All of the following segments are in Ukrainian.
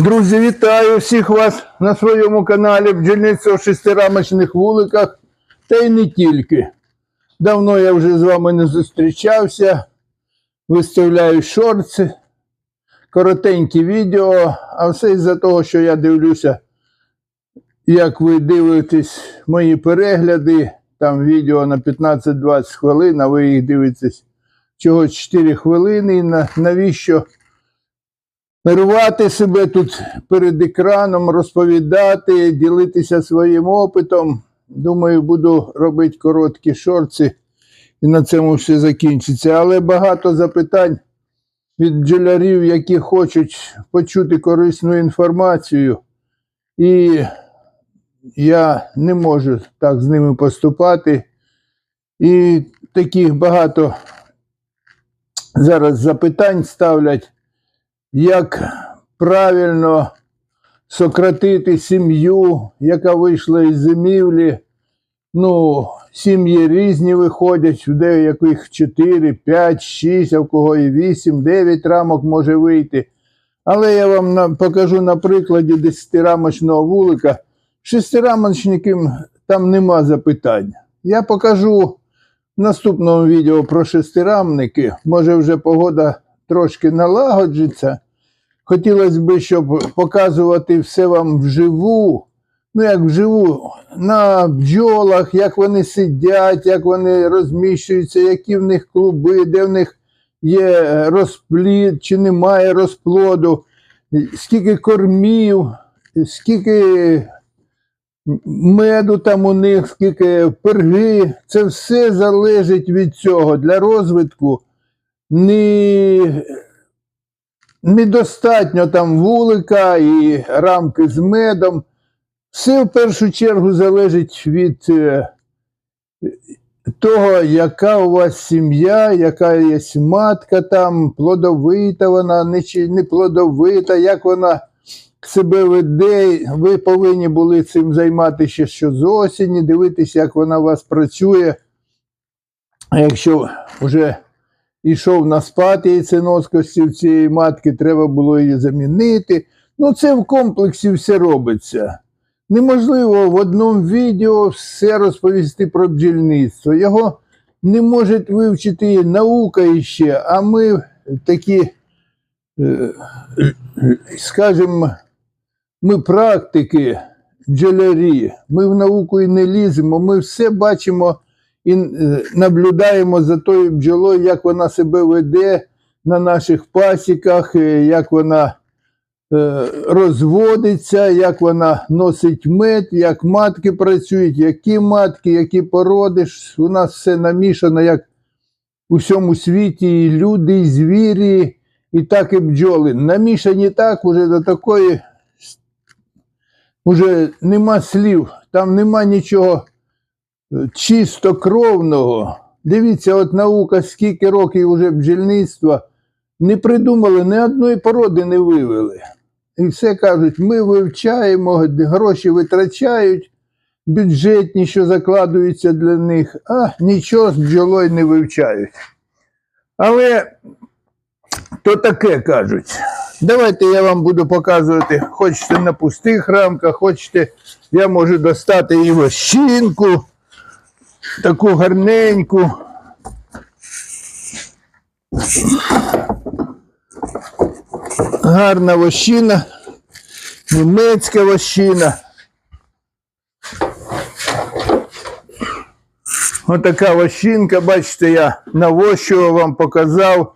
Друзі, вітаю всіх вас на своєму каналі Бджільництво в шестирамочних вуликах, та й не тільки. Давно я вже з вами не зустрічався. Виставляю шорти, коротенькі відео, а все із-за того, що я дивлюся, як ви дивитесь мої перегляди. Там відео на 15-20 хвилин, а ви їх дивитесь чогось 4 хвилини. І на- Навіщо? Рвати себе тут перед екраном, розповідати, ділитися своїм опитом. Думаю, буду робити короткі шорти, і на цьому все закінчиться. Але багато запитань від бджолярів, які хочуть почути корисну інформацію. І я не можу так з ними поступати. І таких багато зараз запитань ставлять як правильно сократити сім'ю, яка вийшла із зимівлі. Ну, сім'ї різні виходять, в деяких 4, 5, 6, а в кого і 8, 9 рамок може вийти. Але я вам покажу на прикладі 10-рамочного вулика. Шестирамочникам там нема запитань. Я покажу в наступному відео про шестирамники. Може вже погода трошки налагоджиться. Хотілося б, щоб показувати все вам вживу. Ну, як вживу, на бджолах, як вони сидять, як вони розміщуються, які в них клуби, де в них є розплід, чи немає розплоду, скільки кормів, скільки меду там у них, скільки перги. Це все залежить від цього для розвитку не, недостатньо там вулика і рамки з медом. Все в першу чергу залежить від е, того, яка у вас сім'я, яка є матка там, плодовита вона, не, чи не плодовита, як вона себе веде. Ви повинні були цим займатися ще з осені, дивитися, як вона у вас працює. А якщо вже ішов на спад яйценоскості в цієї матки, треба було її замінити. Ну, це в комплексі все робиться. Неможливо в одному відео все розповісти про бджільництво. Його не може вивчити наука іще, а ми такі, е, скажімо, ми практики, бджолярі, ми в науку і не ліземо, ми все бачимо і е, наблюдаємо за тою бджолою, як вона себе веде на наших пасіках, е, як вона е, розводиться, як вона носить мед, як матки працюють, які матки, які породи. У нас все намішано, як у всьому світі, і люди, і звірі, і так і бджоли. Намішані так уже до такої, уже нема слів, там нема нічого чистокровного. Дивіться, от наука, скільки років уже бджільництва, не придумали, ні одної породи не вивели. І все кажуть, ми вивчаємо, гроші витрачають, бюджетні, що закладуються для них, а нічого з бджолою не вивчають. Але то таке кажуть. Давайте я вам буду показувати, хочете на пустих рамках, хочете, я можу достати і вощинку, таку гарненьку. Гарна вощина, німецька вощина. Отака вощинка, бачите, я навощував вам показав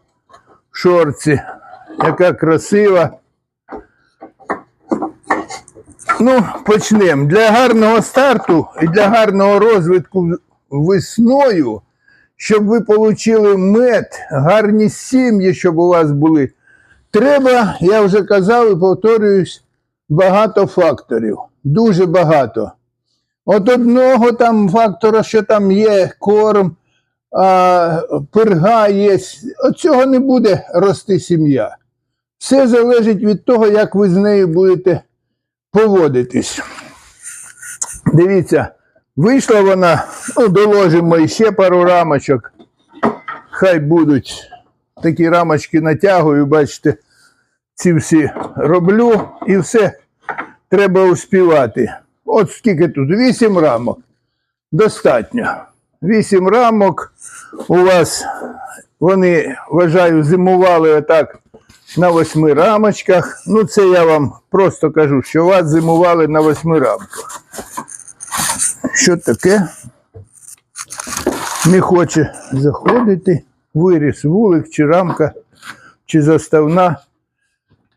в шорці. Яка красива. Ну, почнемо. Для гарного старту і для гарного розвитку весною, щоб ви отримали мед, гарні сім'ї, щоб у вас були. Треба, я вже казав і повторююсь, багато факторів. Дуже багато. От одного там фактора, що там є корм, а, перга є, от цього не буде рости сім'я. Все залежить від того, як ви з нею будете поводитись. Дивіться, вийшла вона, ну, доложимо ще пару рамочок. Хай будуть такі рамочки натягую, бачите, ці всі роблю і все треба успівати. От скільки тут? Вісім рамок. Достатньо. Вісім рамок у вас, вони, вважаю, зимували отак на восьми рамочках. Ну, це я вам просто кажу, що вас зимували на восьми рамках. Що таке? Не хоче заходити. Виріс вулик, чи рамка, чи заставна.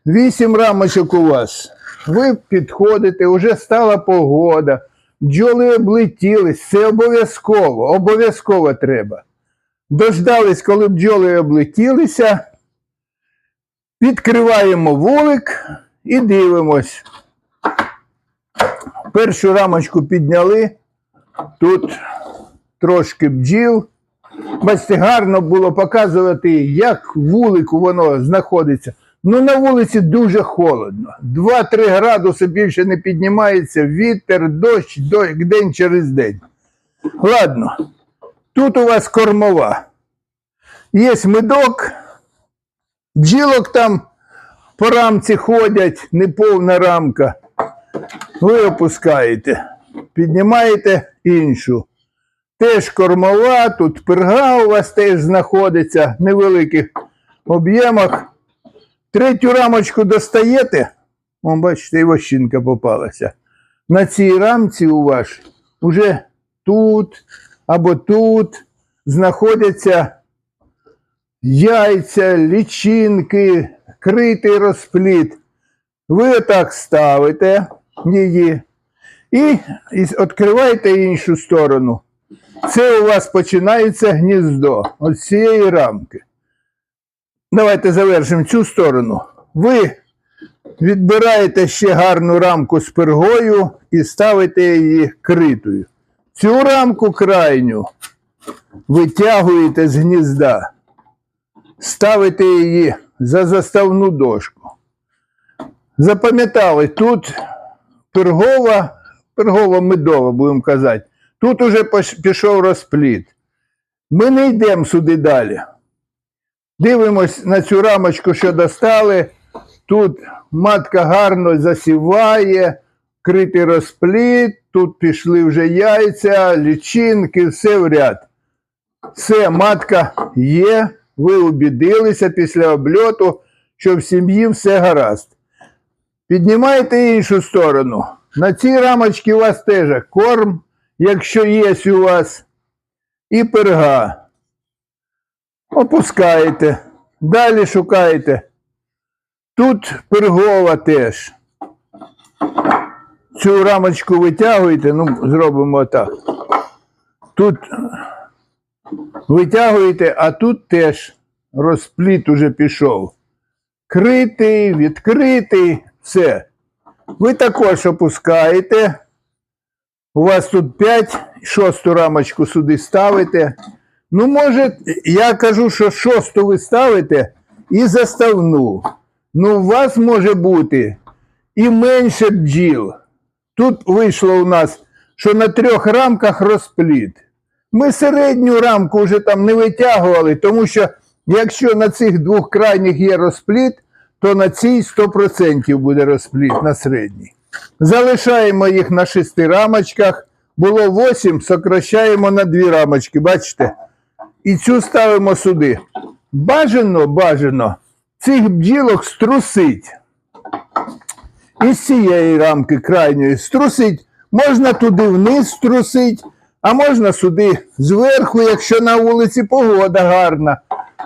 Вісім рамочок у вас. Ви підходите, вже стала погода, бджоли облетілись, це обов'язково, обов'язково треба. Дождались, коли бджоли облетілися, відкриваємо вулик і дивимось. Першу рамочку підняли, тут трошки бджіл. Бачите, гарно було показувати, як вулику воно знаходиться. Ну, на вулиці дуже холодно. 2-3 градуси більше не піднімається, вітер, дощ, дощ день через день. Ладно, тут у вас кормова. Є медок, бджілок там по рамці ходять, неповна рамка. Ви опускаєте, піднімаєте іншу. Теж кормова, тут перга у вас теж знаходиться в невеликих об'ємах. Третю рамочку достаєте, О, бачите, і вощинка попалася. На цій рамці у вас уже тут або тут знаходяться яйця, лічинки, критий розпліт. Ви отак ставите її і, відкриваєте іншу сторону. Це у вас починається гніздо з цієї рамки. Давайте завершимо цю сторону. Ви відбираєте ще гарну рамку з пергою і ставите її критою. Цю рамку крайню витягуєте з гнізда, ставите її за заставну дошку. Запам'ятали, тут пергова, пергова-медова, будемо казати. Тут уже пішов розпліт. Ми не йдемо сюди далі. Дивимось на цю рамочку, що достали. Тут матка гарно засіває, критий розпліт, тут пішли вже яйця, лічинки, все в ряд. Все, матка є, ви убідилися після обльоту, що в сім'ї все гаразд. Піднімайте іншу сторону. На цій рамочці у вас теж корм, якщо є у вас, і перга. Опускаєте. Далі шукаєте. Тут пергова теж. Цю рамочку витягуєте, ну, зробимо так. Тут витягуєте, а тут теж розпліт уже пішов. Критий, відкритий, все. Ви також опускаєте. У вас тут 5, шосту рамочку сюди ставите. Ну, може, я кажу, що шосту ви ставите і заставну. Ну, у вас може бути і менше бджіл. Тут вийшло у нас, що на трьох рамках розпліт. Ми середню рамку вже там не витягували, тому що якщо на цих двох крайніх є розпліт, то на цій 100% буде розпліт на середній. Залишаємо їх на шести рамочках. Було 8, сокращаємо на дві рамочки, бачите? І цю ставимо сюди. Бажано, бажано цих бджілок струсить. Із цієї рамки крайньої струсить. Можна туди вниз струсить, а можна сюди зверху, якщо на вулиці погода гарна.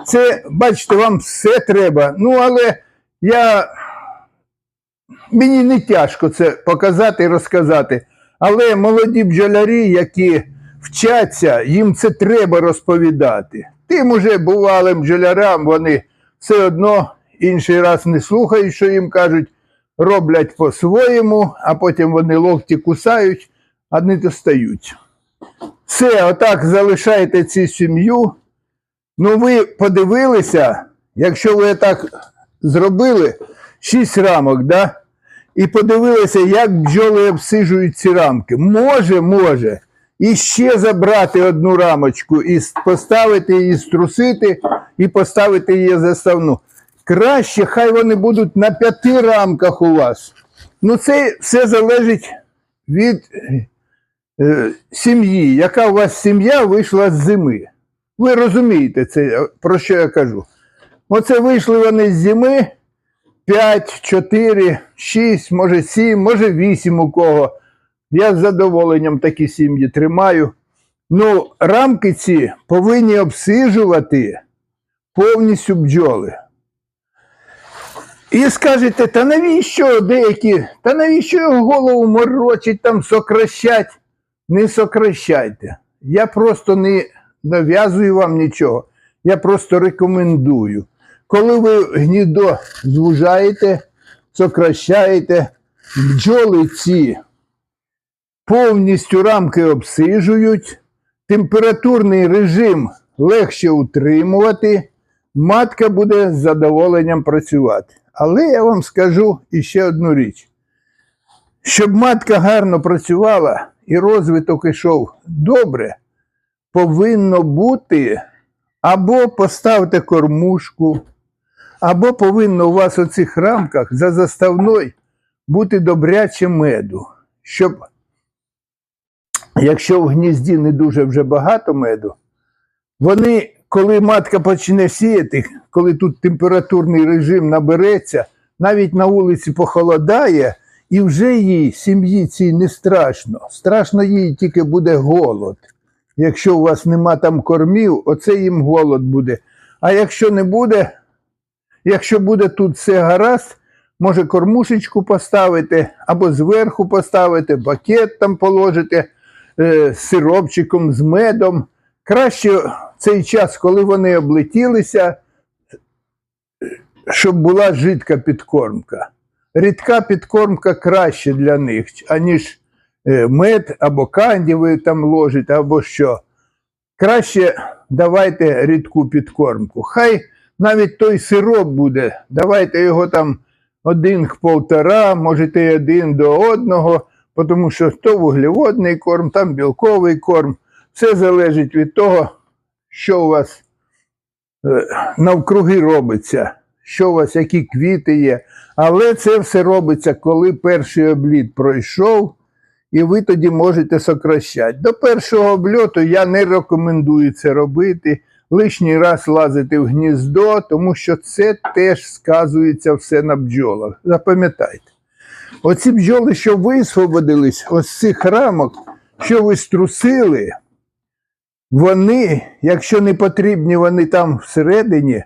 Це, бачите, вам все треба. Ну, але я мені не тяжко це показати і розказати. Але молоді бджолярі, які вчаться, їм це треба розповідати. Тим уже бувалим бджолярам вони все одно інший раз не слухають, що їм кажуть, роблять по-своєму, а потім вони локті кусають, а не достають. Все, отак залишайте цю сім'ю. Ну, ви подивилися, якщо ви так зробили, шість рамок, да? і подивилися, як бджоли обсижують ці рамки. Може, може. І ще забрати одну рамочку, і поставити її, струсити, і поставити її заставну. краще, хай вони будуть на п'яти рамках у вас. Ну, це все залежить від е, сім'ї. Яка у вас сім'я вийшла з зими? Ви розумієте це, про що я кажу? Оце вийшли вони з зими 5, 4, 6, може 7, може 8 у кого. Я з задоволенням такі сім'ї тримаю. Ну, рамки ці повинні обсижувати повністю бджоли. І скажете, та навіщо деякі, та навіщо його голову морочить, там сокращать? Не сокращайте. Я просто не нав'язую вам нічого. Я просто рекомендую. Коли ви гнідо звужаєте, сокращаєте, бджоли ці повністю рамки обсижують, температурний режим легше утримувати, матка буде з задоволенням працювати. Але я вам скажу іще одну річ. Щоб матка гарно працювала і розвиток ішов добре, повинно бути або поставте кормушку, або повинно у вас у цих рамках за заставною бути добряче меду, щоб якщо в гнізді не дуже вже багато меду, вони, коли матка почне сіяти, коли тут температурний режим набереться, навіть на вулиці похолодає, і вже їй, сім'ї цій не страшно. Страшно їй тільки буде голод. Якщо у вас нема там кормів, оце їм голод буде. А якщо не буде, якщо буде тут все гаразд, може кормушечку поставити, або зверху поставити, бакет там положити е, з сиропчиком, з медом. Краще цей час, коли вони облетілися, щоб була жидка підкормка. Рідка підкормка краще для них, аніж е, мед або канді ви там ложите, або що. Краще давайте рідку підкормку. Хай навіть той сироп буде, давайте його там один к полтора, можете один до одного, тому що то вуглеводний корм, там білковий корм. Все залежить від того, що у вас е, навкруги робиться, що у вас, які квіти є. Але це все робиться, коли перший обліт пройшов, і ви тоді можете сокращати. До першого обльоту я не рекомендую це робити, лишній раз лазити в гніздо, тому що це теж сказується все на бджолах. Запам'ятайте. Оці бджоли, що висвободились ось з цих рамок, що ви струсили, вони, якщо не потрібні вони там всередині,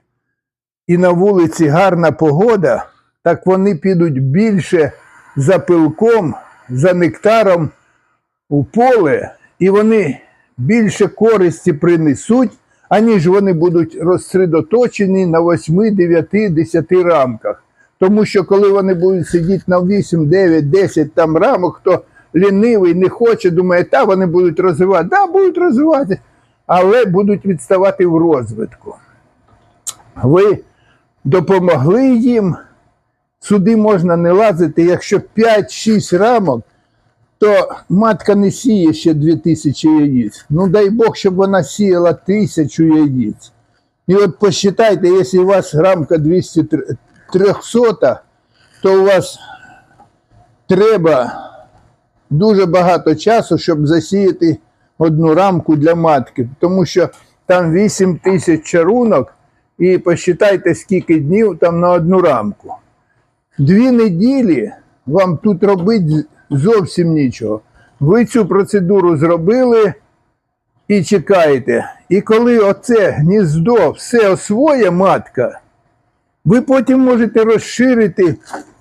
і на вулиці гарна погода, так вони підуть більше за пилком, за нектаром у поле, і вони більше користі принесуть, аніж вони будуть розсредоточені на 8, 9, 10 рамках. Тому що коли вони будуть сидіти на 8, 9, 10 там рамок, хто лінивий, не хоче, думає, та вони будуть розвивати. Да, будуть розвивати, але будуть відставати в розвитку. Ви допомогли їм. Сюди можна не лазити, якщо 5-6 рамок, то матка не сіє ще 2000 яєць. Ну дай Бог, щоб вона сіяла 1000 яєць. І от посчитайте, якщо у вас рамка 200 тр- 300, то у вас треба дуже багато часу, щоб засіяти одну рамку для матки, тому що там 8 тисяч чарунок, і посчитайте, скільки днів там на одну рамку. Дві неділі вам тут робити зовсім нічого. Ви цю процедуру зробили і чекаєте. І коли оце гніздо все освоє матка, ви потім можете розширити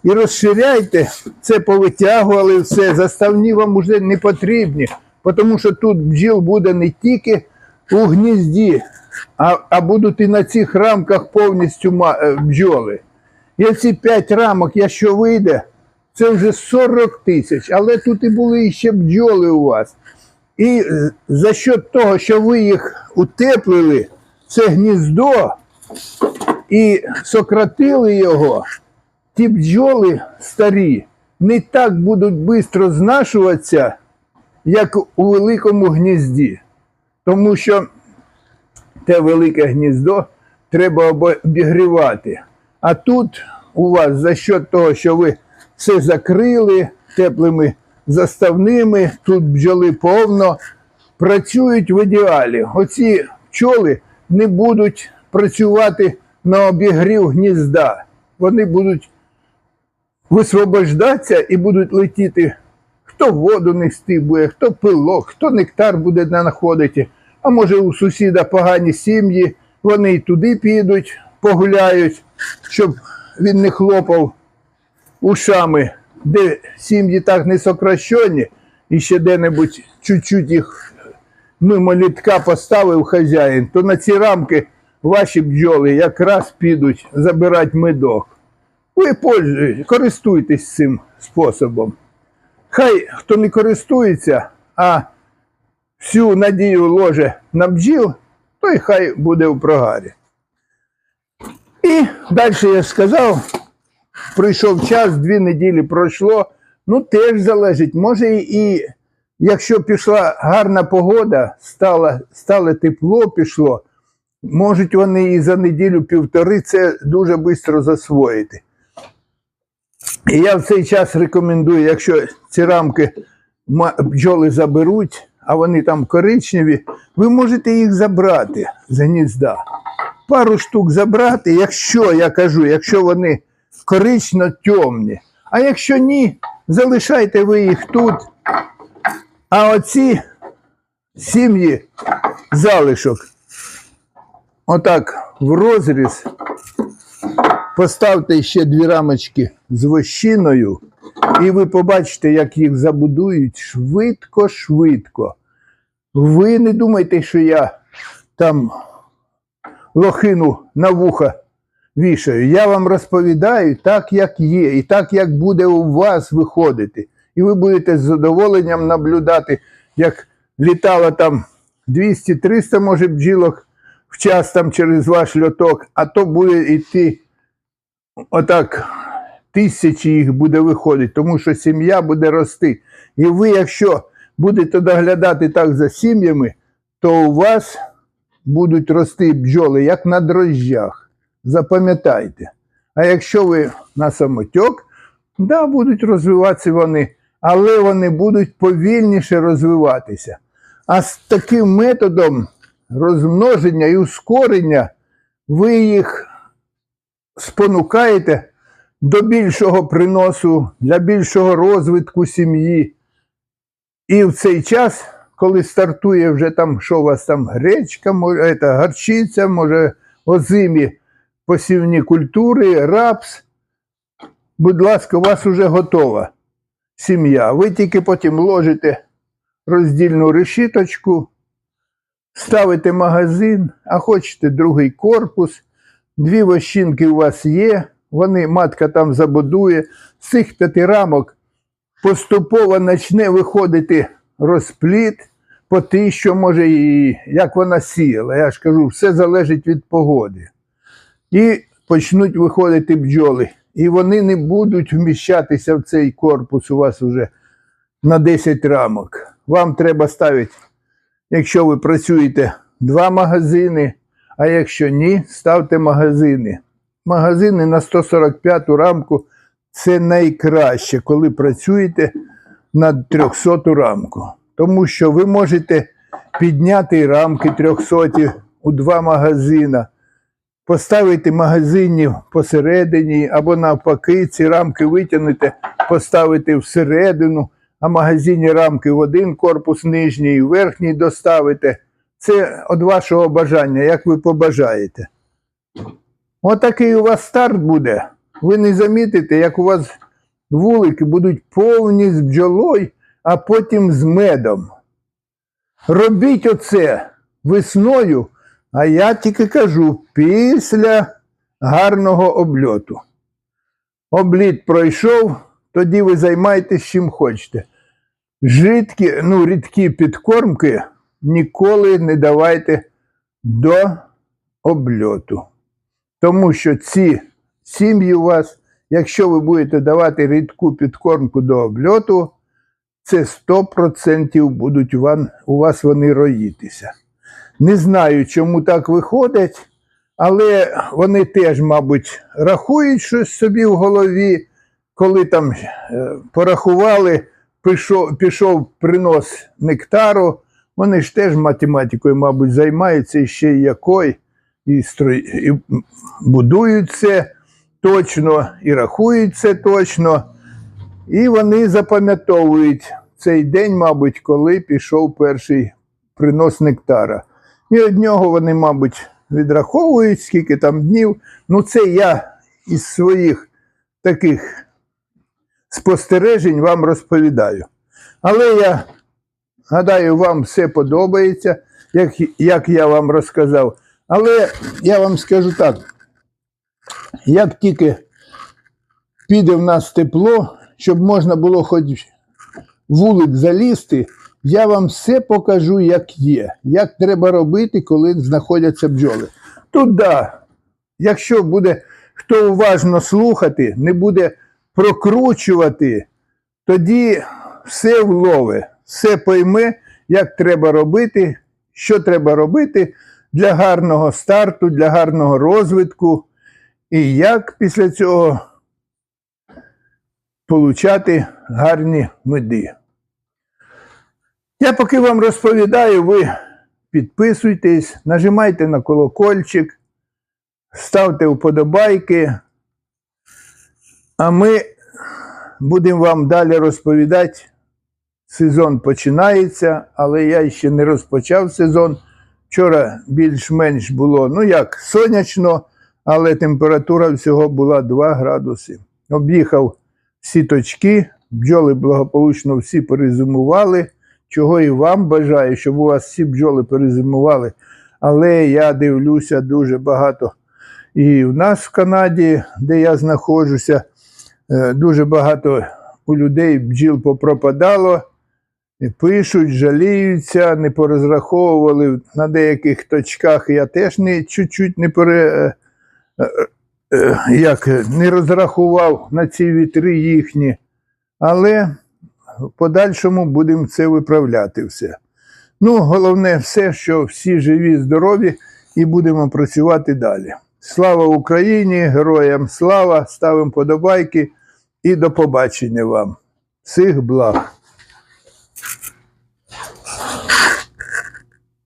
і розширяйте, це повитягували все, заставні вам вже не потрібні, тому що тут бджіл буде не тільки у гнізді, а, а будуть і на цих рамках повністю е, бджоли. І ці 5 рамок, якщо вийде, це вже 40 тисяч, але тут і були ще бджоли у вас. І е, за счет того, що ви їх утеплили, це гніздо, і сократили його, ті бджоли старі не так будуть швидко знашуватися, як у великому гнізді. Тому що те велике гніздо треба обігрівати. А тут у вас за счет того, що ви все закрили теплими заставними, тут бджоли повно, працюють в ідеалі. Оці пчоли не будуть працювати на обігрів гнізда. Вони будуть висвобождатися і будуть летіти. Хто воду нести буде, хто пилок, хто нектар буде знаходити. А може у сусіда погані сім'ї, вони і туди підуть, погуляють, щоб він не хлопав ушами, де сім'ї так не сокращені, і ще де-небудь чуть-чуть їх мимо літка поставив хазяїн, то на ці рамки ваші бджоли якраз підуть забирати медок. Ви пользуйтесь, користуйтесь цим способом. Хай хто не користується, а всю надію ложе на бджіл, той хай буде в прогарі. І далі я сказав, прийшов час, дві неділі пройшло. Ну, теж залежить. Може, і якщо пішла гарна погода, стало, стало тепло, пішло, можуть вони і за неділю-півтори це дуже швидко засвоїти. І я в цей час рекомендую, якщо ці рамки бджоли заберуть, а вони там коричневі, ви можете їх забрати з гнізда. Пару штук забрати, якщо я кажу, якщо вони корично темні. А якщо ні, залишайте ви їх тут. А оці сім'ї залишок, отак в розріз Поставте ще дві рамочки з вощиною, і ви побачите, як їх забудують швидко-швидко. Ви не думайте, що я там лохину на вуха вішаю. Я вам розповідаю так, як є, і так, як буде у вас виходити. І ви будете з задоволенням наблюдати, як літало там 200-300, може, бджілок в час там через ваш льоток, а то буде йти отак тисячі їх буде виходити, тому що сім'я буде рости. І ви, якщо будете доглядати так за сім'ями, то у вас будуть рости бджоли, як на дрожжах. Запам'ятайте. А якщо ви на самотьок, да, будуть розвиватися вони, але вони будуть повільніше розвиватися. А з таким методом розмноження і ускорення ви їх спонукаєте до більшого приносу, для більшого розвитку сім'ї. І в цей час, коли стартує вже там, що у вас там гречка, може, ета, гарчиця, може, озимі посівні культури, рапс, будь ласка, у вас вже готова сім'я. Ви тільки потім ложите роздільну решіточку, ставите магазин, а хочете другий корпус. Дві вощинки у вас є, вони матка там забудує. З цих п'яти рамок поступово почне виходити розпліт по ті, що може і як вона сіяла. Я ж кажу, все залежить від погоди. І почнуть виходити бджоли. І вони не будуть вміщатися в цей корпус у вас вже на 10 рамок. Вам треба ставити, якщо ви працюєте, два магазини. А якщо ні, ставте магазини. Магазини на 145 рамку це найкраще, коли працюєте на 300 рамку. Тому що ви можете підняти рамки 300 у два магазина, поставити магазинів посередині, або навпаки, ці рамки витягнете, поставити всередину, а магазині рамки в один корпус нижній верхній доставите. Це від вашого бажання, як ви побажаєте. Отакий у вас старт буде. Ви не замітите, як у вас вулики будуть повні з бджолою, а потім з медом. Робіть оце весною, а я тільки кажу, після гарного обльоту. Обліт пройшов, тоді ви займайтесь чим хочете. Жидкі, ну, рідкі підкормки ніколи не давайте до обльоту. Тому що ці сім'ї у вас, якщо ви будете давати рідку підкормку до обльоту, це 100% будуть у вас, вони роїтися. Не знаю, чому так виходить, Але вони теж, мабуть, рахують щось собі в голові, коли там е, порахували, пішов, пішов принос нектару. Вони ж теж математикою, мабуть, займаються і ще якою, і, строй, і будують це точно, і рахують це точно. І вони запам'ятовують цей день, мабуть, коли пішов перший принос нектара. І від нього вони, мабуть, відраховують, скільки там днів. Ну, це я із своїх таких спостережень вам розповідаю. Але я гадаю, вам все подобається, як, як я вам розказав. Але я вам скажу так: як тільки піде в нас тепло, щоб можна було хоч вулик залізти, я вам все покажу, як є, як треба робити, коли знаходяться бджоли. Тут да, якщо буде хто уважно слухати, не буде прокручувати, тоді все влове, все пойме, як треба робити, що треба робити для гарного старту, для гарного розвитку, і як після цього получати гарні меди. Я поки вам розповідаю, ви підписуйтесь, нажимайте на колокольчик, ставте вподобайки, а ми будемо вам далі розповідати. Сезон починається, але я ще не розпочав сезон. Вчора більш-менш було, ну як, сонячно, але температура всього була 2 градуси. Об'їхав всі точки, бджоли благополучно всі перезимували, чого і вам бажаю, щоб у вас всі бджоли перезимували. Але я дивлюся дуже багато. І в нас в Канаді, де я знаходжуся, е, дуже багато у людей бджіл попропадало. Пишуть, жаліються, не порозраховували на деяких точках. Я теж не чуть-чуть не пере, е, е, як, не розрахував на ці вітри їхні. Але подальшому будемо це виправляти все. Ну, головне все, що всі живі, здорові, і будемо працювати далі. Слава Україні, героям слава, ставимо подобайки і до побачення вам. Всіх благ.